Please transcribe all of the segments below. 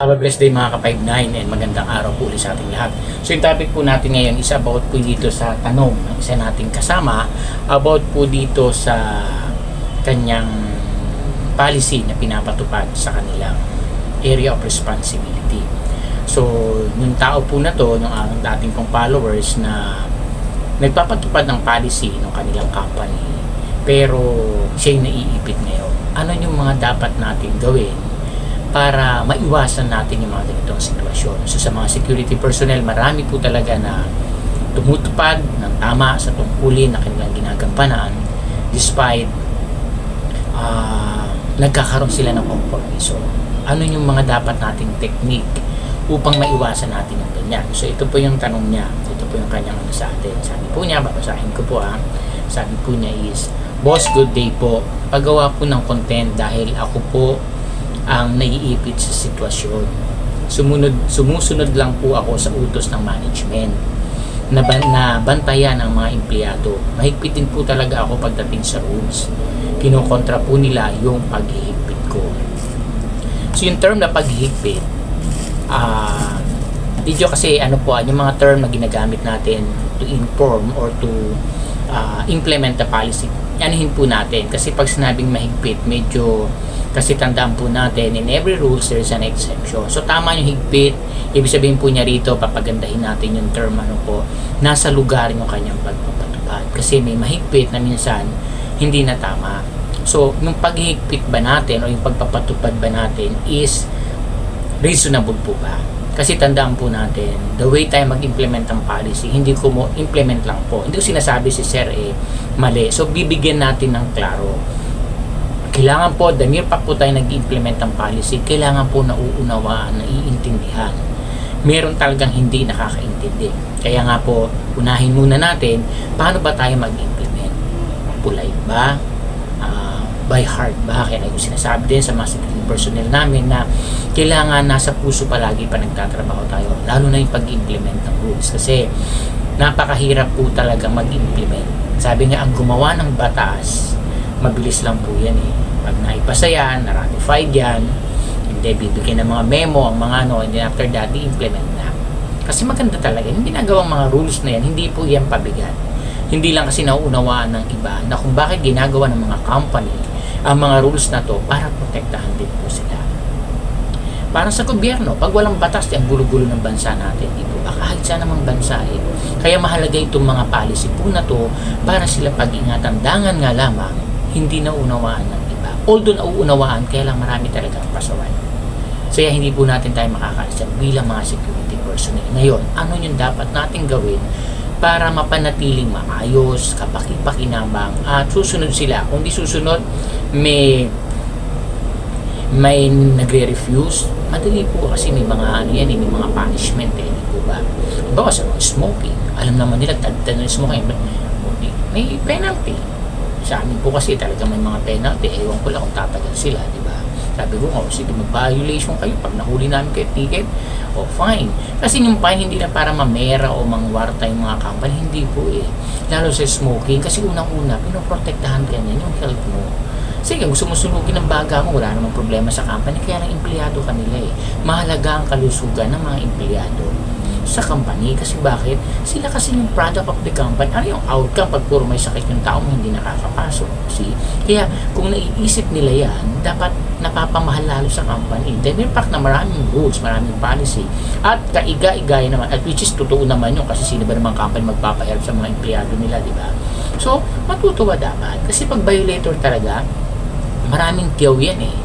Have a blessed day mga ka-59 and magandang araw po ulit sa ating lahat. So yung topic po natin ngayon is about po dito sa tanong ng isa nating kasama about po dito sa kanyang policy na pinapatupad sa kanilang area of responsibility. So yung tao po na to, ng ang dating pong followers na nagpapatupad ng policy ng kanilang company pero siya yung naiipit ngayon. Ano yung mga dapat natin gawin para maiwasan natin yung mga ganitong sitwasyon. So sa mga security personnel, marami po talaga na tumutupad ng tama sa tungkulin na kanilang ginagampanan despite ah, nagkakaroon sila ng kompromiso. Ano yung mga dapat nating technique upang maiwasan natin yung ganyan. So ito po yung tanong niya. Ito po yung kanyang ano sa atin. Sabi po niya, babasahin ko po ha. Sabi po niya is, Boss, good day po. Paggawa po ng content dahil ako po ang naiipit sa sitwasyon. Sumunod, sumusunod lang po ako sa utos ng management na, ban, na bantayan ang mga empleyado. Mahigpit din po talaga ako pagdating sa rules. Kinokontra po nila yung paghihigpit ko. So yung term na paghihigpit, ah video kasi ano po, ah, yung mga term na ginagamit natin to inform or to ah, implement the policy, anuhin po natin. Kasi pag sinabing mahigpit, medyo kasi tandaan po natin, in every rules, there is an exception. So, tama yung higpit. Ibig sabihin po niya rito, papagandahin natin yung term, ano po, nasa lugar yung kanyang pagpapatupad. Kasi may mahigpit na minsan, hindi na tama. So, yung paghihigpit ba natin o yung pagpapatupad ba natin is reasonable po ba? Kasi tandaan po natin, the way tayo mag-implement ng policy, hindi ko mo implement lang po. Hindi ko sinasabi si Sir eh, mali. So, bibigyan natin ng klaro kailangan po, the mere fact po tayo nag-implement ng policy, kailangan po nauunawaan, naiintindihan. Meron talagang hindi nakakaintindi. Kaya nga po, unahin muna natin, paano ba tayo mag-implement? Polite ba? Ah, by heart ba? Kaya yung sinasabi din sa mga personnel namin na kailangan nasa puso palagi pa nagtatrabaho tayo. Lalo na yung pag-implement ng rules. Kasi napakahirap po talaga mag-implement. Sabi nga, ang gumawa ng batas, mabilis lang po yan eh. Pag naipasa yan, na-ratified yan, hindi bibigyan ng mga memo ang mga ano, and then after that, i-implement na. Kasi maganda talaga, yung ginagawang mga rules na yan, hindi po yan pabigat. Hindi lang kasi nauunawaan ng iba na kung bakit ginagawa ng mga company ang mga rules na to para protektahan din po sila. Parang sa gobyerno, pag walang batas, ang gulo-gulo ng bansa natin, ba? Kahit sa namang bansa eh. Kaya mahalaga itong mga policy po na to para sila pag-ingatan. Dangan nga lamang, hindi na unawaan ng. Although nauunawaan, kaya lang marami talagang pasaway. Kaya hindi po natin tayo makakaalis bilang mga security personnel. Ngayon, ano yung dapat natin gawin para mapanatiling maayos, kapaki-pakinabang, at susunod sila. Kung di susunod, may may nagre-refuse, madali po kasi may mga ano yan, eh, may mga punishment eh, di ba? Bawa sa smoking, alam naman nila, tagtan ng smoking, may penalty. Sa amin po kasi talaga may mga penalty, ewan ko lang kung tatagal sila, di ba? Sabi ko, oh, sige, mag-violation kayo pag nahuli namin kayo ticket, o oh, fine. Kasi yung fine hindi na para mamera o mangwarta yung mga company, hindi po eh. Lalo sa smoking, kasi unang-una, pinoprotektahan ka niyan yung health mo. Sige, gusto mo sunugin ng baga mo, wala namang problema sa company, kaya lang empleyado kanila eh. Mahalaga ang kalusugan ng mga empleyado sa company. Kasi bakit? Sila kasi yung product of the company. Ano yung outcome pag puro may sakit yung tao hindi nakakapasok? See? Kaya kung naiisip nila yan, dapat napapamahal lalo sa company. Then in fact na maraming rules, maraming policy. At kaiga-igaya naman, at which is totoo naman yun kasi sino ba namang company magpapahelp sa mga empleyado nila, di ba? So, matutuwa dapat. Kasi pag violator talaga, maraming tiyaw yan eh.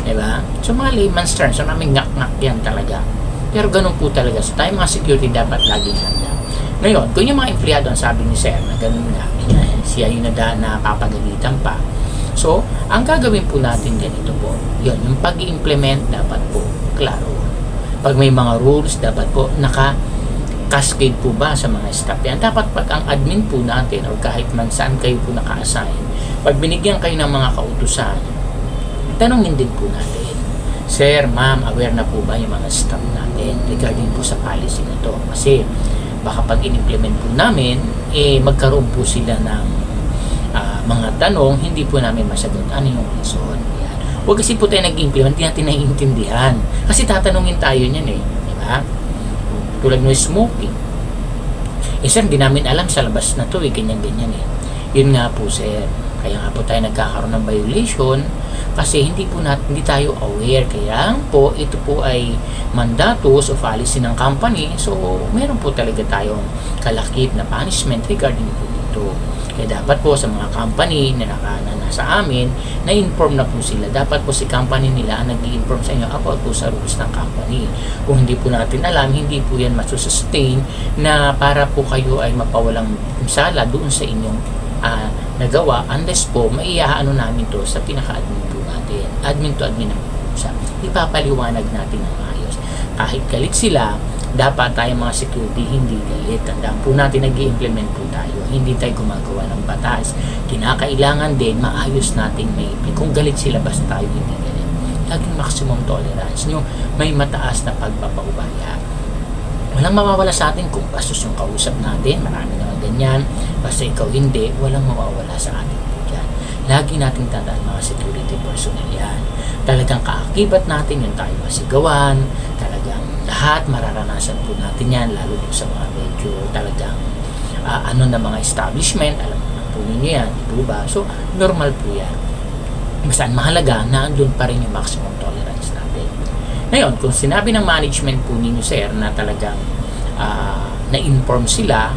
Diba? So mga layman's terms, so maraming ngak-ngak yan talaga. Pero ganun po talaga. So tayo mga security dapat laging handa. Ngayon, kung yung mga empleyado ang sabi ni Sir na ganun nga, eh, siya yung nada, napapagalitan pa. So, ang gagawin po natin ganito po, yun, yung pag implement dapat po, klaro. Pag may mga rules, dapat po naka cascade po ba sa mga staff yan? Dapat pag ang admin po natin or kahit man saan kayo po naka-assign, pag binigyan kayo ng mga kautusan, tanongin din po natin, Sir, ma'am, aware na po ba yung mga staff natin regarding po sa policy na to? Kasi baka pag in-implement po namin, eh magkaroon po sila ng ah, mga tanong, hindi po namin masagot ano yung reason. Yan. Huwag kasi po tayo nag-implement, hindi natin naiintindihan. Kasi tatanungin tayo niyan eh. Di ba? Tulad ng smoking. Eh sir, hindi namin alam sa labas na to eh, ganyan-ganyan eh. Yun nga po sir. Kaya nga po tayo nagkakaroon ng violation kasi hindi po natin, hindi tayo aware. Kaya po, ito po ay mandatos o policy ng company. So, meron po talaga tayong kalakip na punishment regarding po dito. Kaya dapat po sa mga company na, naka, na nasa amin, na-inform na po sila. Dapat po si company nila ang nag inform sa inyo about po sa rules ng company. Kung hindi po natin alam, hindi po yan masusustain na para po kayo ay mapawalang sala doon sa inyong ah, nagawa unless po maiyaano namin to sa pinaka-admin natin. Admin to admin ang usap. Ipapaliwanag natin ng maayos. Kahit galit sila, dapat tayo mga security hindi galit. Tandaan po natin nag implement po tayo. Hindi tayo gumagawa ng batas. Kinakailangan din maayos natin may Kung galit sila, basta tayo hindi galit. Laging maximum tolerance nyo. May mataas na pagpapaubaya. Walang mawawala sa atin kung bastos yung kausap natin. Marami naman ganyan. Basta ikaw hindi, walang mawawala sa atin. Lagi nating tandaan mga security personnel yan. Talagang kaakibat natin yung tayo masigawan. Talagang lahat mararanasan po natin yan. Lalo po sa mga medyo talagang ah, ano na mga establishment. Alam naman po ninyo yan. Di ba? So, normal po yan. Basta mahalaga, naandun pa rin yung maximum tolerance natin. Ngayon, kung sinabi ng management po ninyo, sir, na talagang ah, na-inform sila,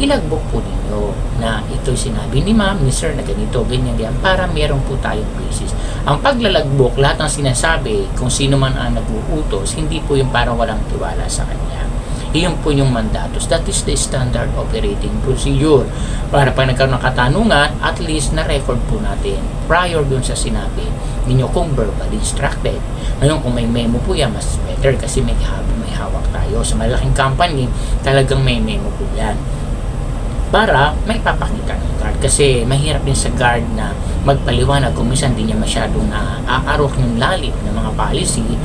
ilagbok po ninyo na ito sinabi ni ma'am, ni sir na ganito, ganyan, ganyan, para meron po tayong basis. Ang paglalagbok, lahat ng sinasabi, kung sino man ang nag-uutos, hindi po yung parang walang tiwala sa kanya. Iyon po yung mandatos. That is the standard operating procedure. Para pag nagkaroon ng katanungan, at least na-record po natin prior dun sa sinabi ninyo kung verbally instructed. Ngayon, kung may memo po yan, mas better kasi may, may hawak tayo. Sa malaking company, talagang may memo po yan para may papakita ng guard kasi mahirap din sa guard na magpaliwanag kung minsan di niya masyadong naaarok yung lalim ng mga policy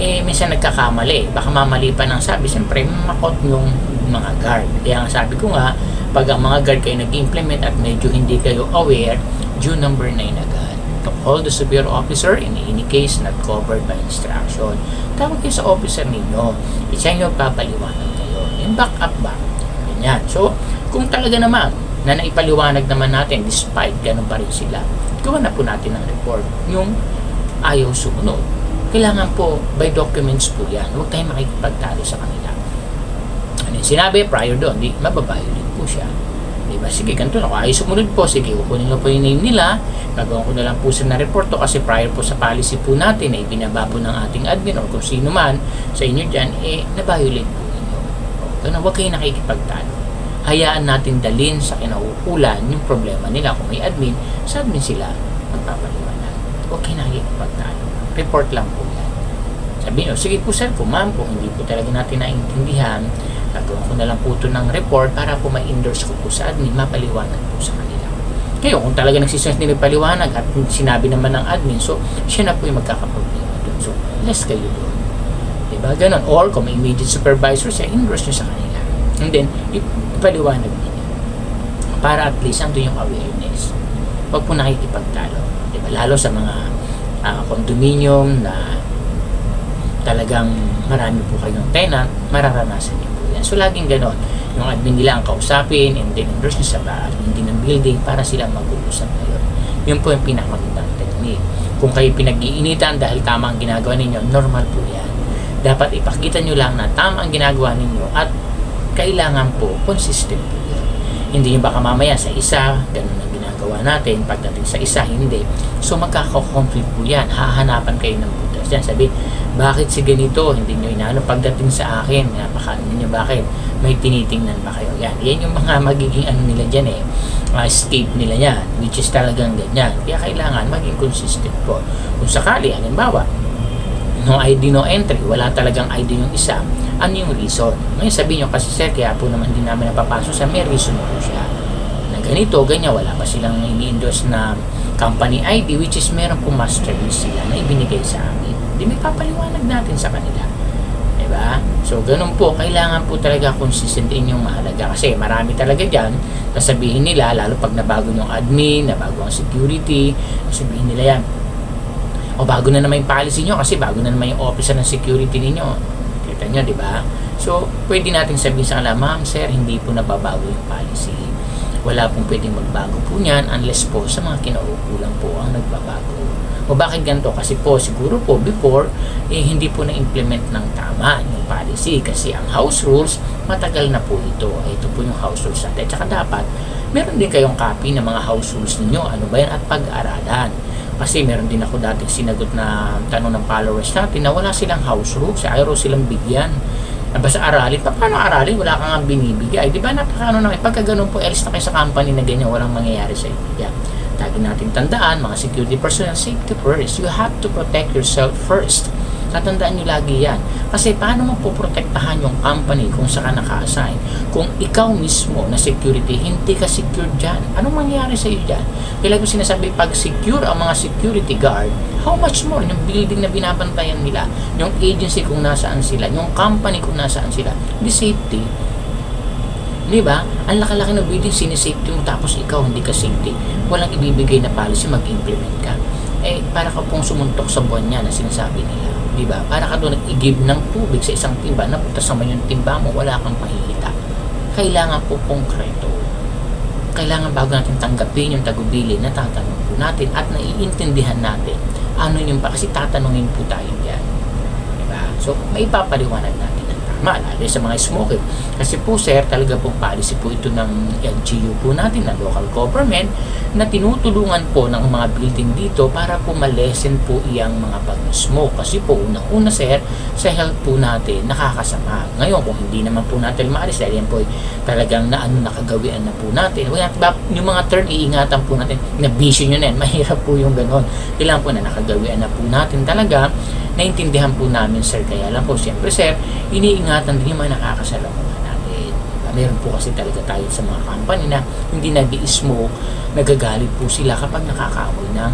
eh minsan nagkakamali. Baka mamali pa ng sabi siyempre makot yung mga guard. Kaya nga sabi ko nga pag ang mga guard kayo nag-implement at medyo hindi kayo aware due number 9 agad. To all the superior officer in any case not covered by instruction. Tawag kayo sa officer ninyo. Isa nyo papaliwanag kayo. Yung back up ba? Ganyan. So kung talaga naman na naipaliwanag naman natin despite ganun pa rin sila, gawa na po natin ng report yung ayaw sumunod. Kailangan po by documents po yan. Huwag tayong makikipagtalo sa kanila. Ano yung sinabi prior doon, di mababiolate po siya. Di ba? Sige, ganito na. Kung ayaw sumunod po, sige, kukunin ko po yung name nila. Gagawin ko na lang po sa na-report to kasi prior po sa policy po natin ay binababo ng ating admin or kung sino man sa inyo dyan, eh, nabiolate po ninyo. O, ganun, huwag kayong nakikipagtalo hayaan natin dalin sa kinauukulan yung problema nila. Kung may admin, sa admin sila magpapaliwanag. Huwag kayo nakikipagtalo. Report lang po yan. Sabi nyo, sige po sir, kung ma'am, kung hindi po talaga natin naiintindihan, gagawin ko na lang po ito ng report para po ma-endorse ko po sa admin, mapaliwanag po sa kanila. Kayo, kung talaga nagsisense nila paliwanag at sinabi naman ng admin, so siya na po yung magkakaproblema doon. So, less kayo doon. Diba? Ganon. Or kung may immediate supervisor siya, endorse nyo sa kanila. And then, ipaliwanag ninyo. Para at least ando yung awareness. Huwag po nakikipagtalo. Diba? Lalo sa mga uh, condominium na talagang marami po kayong tenant, mararanasan niyo po yan. So, laging ganon. Yung admin nila ang kausapin and then endorse nyo sa admin din ng building para sila mag-uusap ngayon. Yun po yung pinakamagandang technique. Kung kayo pinag-iinitan dahil tama ang ginagawa ninyo, normal po yan. Dapat ipakita nyo lang na tama ang ginagawa ninyo at kailangan po consistent po. Hindi yung baka mamaya sa isa, ganun ang ginagawa natin, pagdating sa isa, hindi. So magkaka-conflict po yan. Hahanapan kayo ng butas yan. Sabi, bakit si ganito? Hindi nyo inaano. Pagdating sa akin, napakaano niyo bakit? May tinitingnan ba kayo? Yan. Yan yung mga magiging ano nila dyan eh. Uh, escape nila yan. Which is talagang ganyan. Kaya kailangan maging consistent po. Kung sakali, halimbawa, no ID, no entry, wala talagang ID yung isa, ano yung reason? Ngayon sabihin nyo kasi sir, kaya po naman din namin napapasok sa may reason po siya. Na ganito, ganyan, wala pa silang ini-endorse na company ID which is meron po master list sila na ibinigay sa amin. Di may papaliwanag natin sa kanila. Diba? So, ganun po, kailangan po talaga consistent din yung mahalaga. Kasi marami talaga dyan, sasabihin nila, lalo pag nabago yung admin, nabago ang security, sabihin nila yan, O bago na naman yung policy nyo kasi bago na naman yung officer ng security ninyo. Kita nyo, di ba? So, pwede natin sabihin sa kanila, ma'am, sir, hindi po nababago yung policy. Wala pong pwedeng magbago po niyan unless po sa mga kinaukulang po ang nagbabago. O bakit ganito? Kasi po, siguro po, before, eh, hindi po na-implement ng tama yung policy. Kasi ang house rules, matagal na po ito. Ito po yung house rules natin. Tsaka dapat, meron din kayong copy ng mga house rules ninyo. Ano ba yan? At pag-aralan. Kasi meron din ako dating sinagot na tanong ng followers natin na wala silang house rules. Ayaw silang bigyan. Basta aralin. Pa, paano aralin? Wala kang nga binibigay. Di ba napaka ano naman. Pagka ganun po, else na kayo sa company na ganyan, walang mangyayari sa inyo. Yeah. Lagi natin tandaan, mga security personnel, safety first. You have to protect yourself first. Tatandaan nyo lagi yan. Kasi paano mo poprotektahan yung company kung saan ka naka-assign? Kung ikaw mismo na security, hindi ka secure dyan. Anong mangyayari sa iyo dyan? Kaya ko sinasabi, pag secure ang mga security guard, how much more yung building na binabantayan nila, yung agency kung nasaan sila, yung company kung nasaan sila, the safety, Di ba? Ang laki-laki ng building, sinisafety mo tapos ikaw hindi ka safety. Walang ibibigay na policy, mag-implement ka. Eh, para ka pong sumuntok sa buwan niya na sinasabi nila. Di ba? Para ka doon nag-give ng tubig sa isang timba, napunta sa yung timba mo, wala kang mahihita. Kailangan po konkreto. Kailangan bago natin tanggapin yung tagubili na tatanong po natin at naiintindihan natin ano yung pa kasi tatanungin po tayo dyan. Diba? So, may papaliwanag natin tama, lalo sa mga smoker. Kasi po, sir, talaga pong policy po ito ng LGU po natin, ng local government, na tinutulungan po ng mga building dito para po malesen po iyang mga pag-smoke. Kasi po, unang-una, sir, sa health po natin, nakakasama. Ngayon, kung hindi naman po natin maalis, dahil yan po ay talagang na ano nakagawian na po natin. Ba, yung mga term, iingatan po natin, na vision yun yan, mahirap po yung ganon. Kailangan po na nakagawian na po natin talaga, naintindihan po namin, sir. Kaya lang po, siyempre, sir, iniingatan din yung mga nakakasalamuha natin. Diba? Meron po kasi talaga tayo sa mga company na hindi nag-i-smoke, nagagalit po sila kapag nakakaamoy ng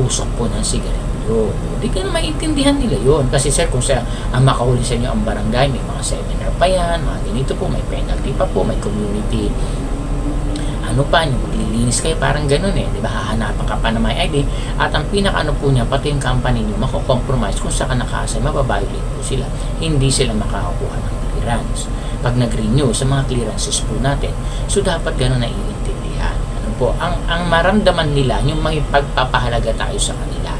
usok po ng sigarilyo. Hindi ka na maintindihan nila yon Kasi sir, kung sa ang makahuli sa inyo ang barangay, may mga seminar pa yan, mga ganito po, may penalty pa po, may community ano pa, yung maglilinis kayo, parang ganun eh, di ba? Hahanapan ka pa ng may ID. At ang pinaka ano po niya, pati yung company niyo, mako-compromise kung saan ka nakasay, mababiolate po sila. Hindi sila makakakuha ng clearance. Pag nag-renew sa mga clearances po natin, so dapat ganun na iintindihan. Ano po, ang, ang maramdaman nila, yung may pagpapahalaga tayo sa kanila.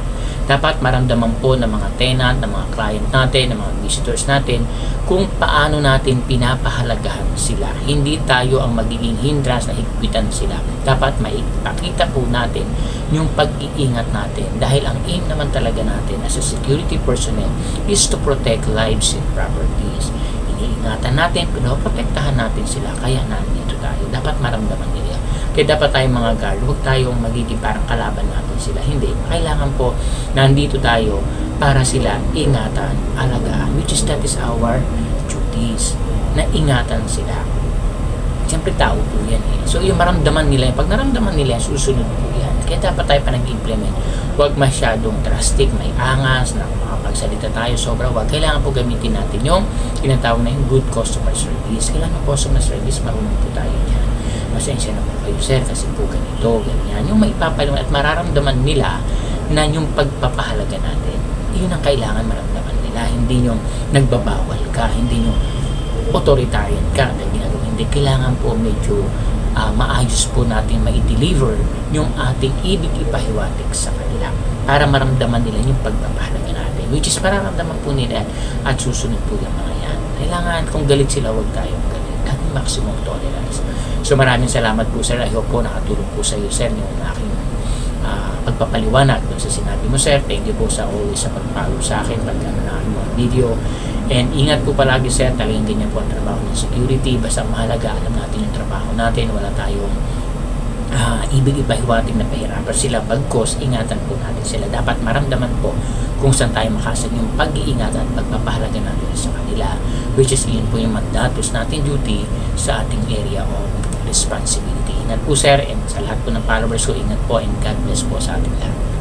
Dapat maramdaman po ng mga tenant, ng mga client natin, ng mga visitors natin, kung paano natin pinapahalagahan sila. Hindi tayo ang magiging hindrance na higpitan sila. Dapat maipakita po natin yung pag-iingat natin. Dahil ang aim naman talaga natin as a security personnel is to protect lives and properties. Iniingatan natin, pinoprotektahan natin sila. Kaya nandito tayo. Dapat maramdaman nila. Kaya dapat tayong mga guard, huwag tayong magiging parang kalaban natin sila. Hindi. Kailangan po, nandito tayo para sila ingatan, alagaan, which is that is our duties, na ingatan sila. Siyempre tao po yan eh. So yung maramdaman nila, pag naramdaman nila, susunod po yan. Kaya dapat tayo pa nag-implement. Huwag masyadong drastic, may angas, na makapagsalita tayo sobra. Huwag. Kailangan po gamitin natin yung tinatawag na yung good customer service. Kailangan po customer service, marunong po tayo dyan pasensya na po kayo sir kasi po ganito, ganyan. Yung maipapaliwan at mararamdaman nila na yung pagpapahalaga natin, yun ang kailangan maramdaman nila. Hindi yung nagbabawal ka, hindi yung authoritarian ka na ginagawa. Hindi, kailangan po medyo ah, maayos po natin ma-deliver yung ating ibig ipahiwatig sa kanila para maramdaman nila yung pagpapahalaga natin. Which is mararamdaman po nila at susunod po yung mga yan. Kailangan kung galit sila, huwag tayong galit. Maximum tolerance. So maraming salamat po sir. I hope po nakatulong po sa iyo sir yung aking ah, pagpapaliwanag dun sa sinabi mo sir. Thank you po sa always sa pag-follow sa akin pag ano na mga video. And ingat po palagi sir. Talagang ganyan po ang trabaho ng security. Basta mahalaga alam natin yung trabaho natin. Wala tayong ah, ibig ipahiwatig na pahirapan sila bagkos ingatan po natin sila. Dapat maramdaman po kung saan tayo makasan yung pag-iingatan at pagpapahalaga natin sa kanila which is yun po yung mandatos natin duty sa ating area of responsibility. Ingat po sir and sa lahat po ng followers ko ingat po and God bless po sa ating lahat